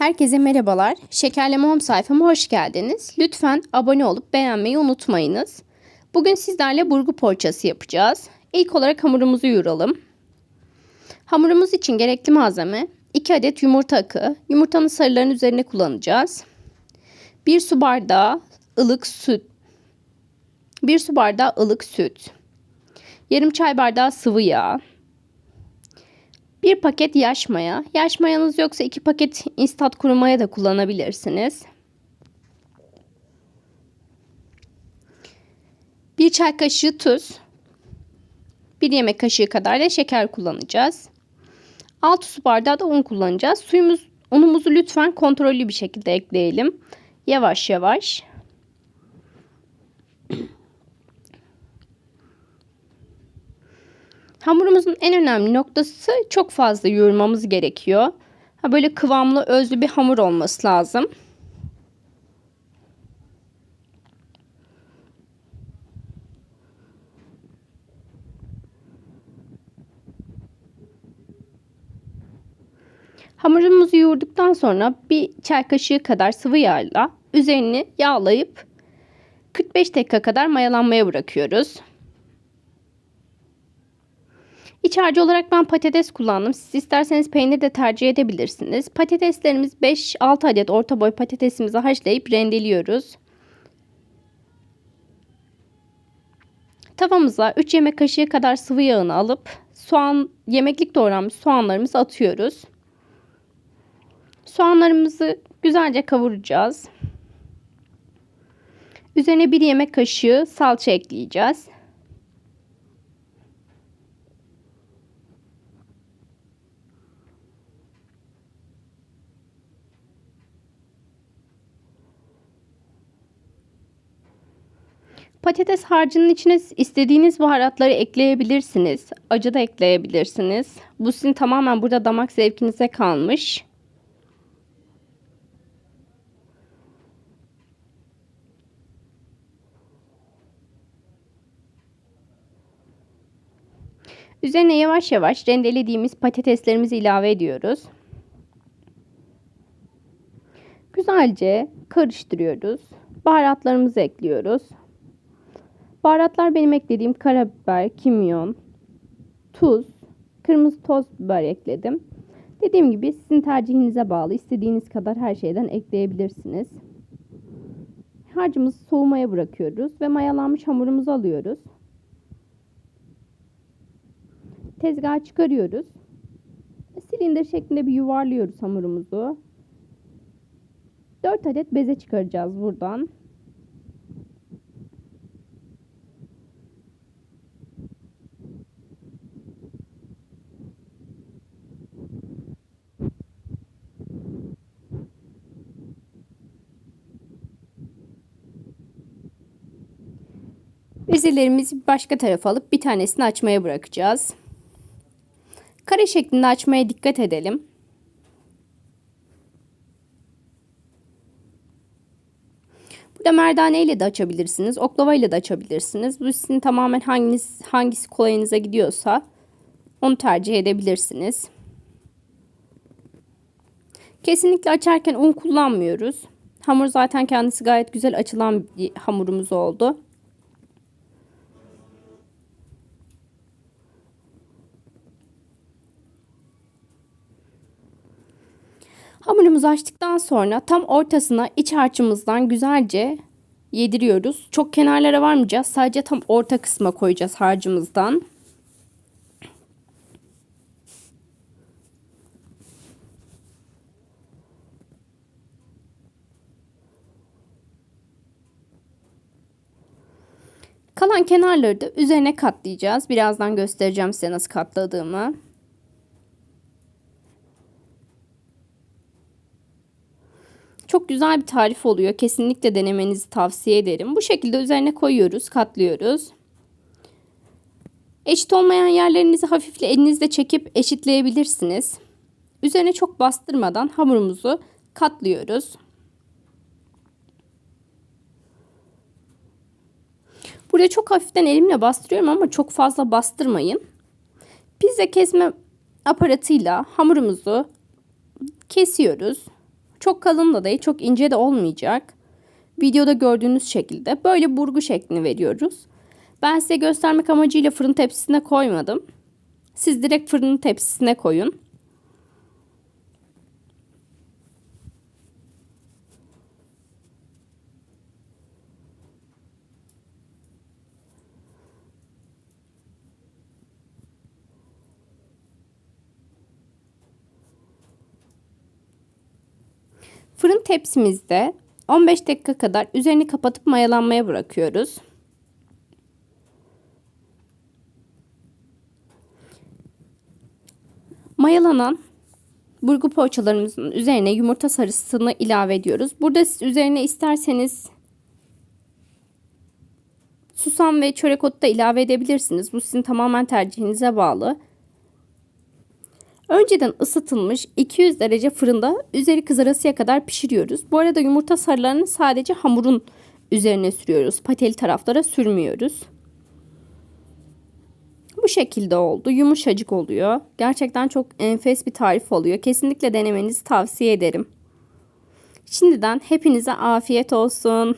Herkese merhabalar. Şekerleme Home sayfama hoş geldiniz. Lütfen abone olup beğenmeyi unutmayınız. Bugün sizlerle burgu poğaçası yapacağız. İlk olarak hamurumuzu yoğuralım. Hamurumuz için gerekli malzeme 2 adet yumurta akı. Yumurtanın sarılarının üzerine kullanacağız. 1 su bardağı ılık süt. 1 su bardağı ılık süt. Yarım çay bardağı sıvı yağ. Bir paket yaş maya. Yaş mayanız yoksa iki paket instant kuru maya da kullanabilirsiniz. Bir çay kaşığı tuz. Bir yemek kaşığı kadar da şeker kullanacağız. 6 su bardağı da un kullanacağız. Suyumuz, unumuzu lütfen kontrollü bir şekilde ekleyelim. Yavaş yavaş. Hamurumuzun en önemli noktası çok fazla yoğurmamız gerekiyor. Ha böyle kıvamlı, özlü bir hamur olması lazım. Hamurumuzu yoğurduktan sonra bir çay kaşığı kadar sıvı yağla üzerini yağlayıp 45 dakika kadar mayalanmaya bırakıyoruz. İç harcı olarak ben patates kullandım. Siz isterseniz peynir de tercih edebilirsiniz. Patateslerimiz 5-6 adet orta boy patatesimizi haşlayıp rendeliyoruz. Tavamıza 3 yemek kaşığı kadar sıvı yağını alıp soğan yemeklik doğranmış soğanlarımızı atıyoruz. Soğanlarımızı güzelce kavuracağız. Üzerine bir yemek kaşığı salça ekleyeceğiz. Patates harcının içine istediğiniz baharatları ekleyebilirsiniz. Acı da ekleyebilirsiniz. Bu sizin tamamen burada damak zevkinize kalmış. Üzerine yavaş yavaş rendelediğimiz patateslerimizi ilave ediyoruz. Güzelce karıştırıyoruz. Baharatlarımızı ekliyoruz. Baharatlar benim eklediğim karabiber, kimyon, tuz, kırmızı toz biber ekledim. Dediğim gibi sizin tercihinize bağlı. İstediğiniz kadar her şeyden ekleyebilirsiniz. Harcımızı soğumaya bırakıyoruz ve mayalanmış hamurumuzu alıyoruz. Tezgaha çıkarıyoruz. Silindir şeklinde bir yuvarlıyoruz hamurumuzu. 4 adet beze çıkaracağız buradan. Bezelerimizi başka tarafa alıp bir tanesini açmaya bırakacağız. Kare şeklinde açmaya dikkat edelim. Burada merdane ile de açabilirsiniz. Oklava ile de açabilirsiniz. Bu sizin tamamen hanginiz, hangisi kolayınıza gidiyorsa onu tercih edebilirsiniz. Kesinlikle açarken un kullanmıyoruz. Hamur zaten kendisi gayet güzel açılan bir hamurumuz oldu. Hamurumuzu açtıktan sonra tam ortasına iç harcımızdan güzelce yediriyoruz. Çok kenarlara varmayacağız. Sadece tam orta kısma koyacağız harcımızdan. Kalan kenarları da üzerine katlayacağız. Birazdan göstereceğim size nasıl katladığımı. Çok güzel bir tarif oluyor. Kesinlikle denemenizi tavsiye ederim. Bu şekilde üzerine koyuyoruz, katlıyoruz. Eşit olmayan yerlerinizi hafifle elinizle çekip eşitleyebilirsiniz. Üzerine çok bastırmadan hamurumuzu katlıyoruz. Burada çok hafiften elimle bastırıyorum ama çok fazla bastırmayın. Pizza kesme aparatıyla hamurumuzu kesiyoruz. Çok kalın da değil, çok ince de olmayacak. Videoda gördüğünüz şekilde böyle burgu şeklini veriyoruz. Ben size göstermek amacıyla fırın tepsisine koymadım. Siz direkt fırının tepsisine koyun. Fırın tepsimizde 15 dakika kadar üzerini kapatıp mayalanmaya bırakıyoruz. Mayalanan burgu poğaçalarımızın üzerine yumurta sarısını ilave ediyoruz. Burada siz üzerine isterseniz susam ve çörek otu da ilave edebilirsiniz. Bu sizin tamamen tercihinize bağlı. Önceden ısıtılmış 200 derece fırında üzeri kızarasıya kadar pişiriyoruz. Bu arada yumurta sarılarını sadece hamurun üzerine sürüyoruz. Pateli taraflara sürmüyoruz. Bu şekilde oldu. Yumuşacık oluyor. Gerçekten çok enfes bir tarif oluyor. Kesinlikle denemenizi tavsiye ederim. Şimdiden hepinize afiyet olsun.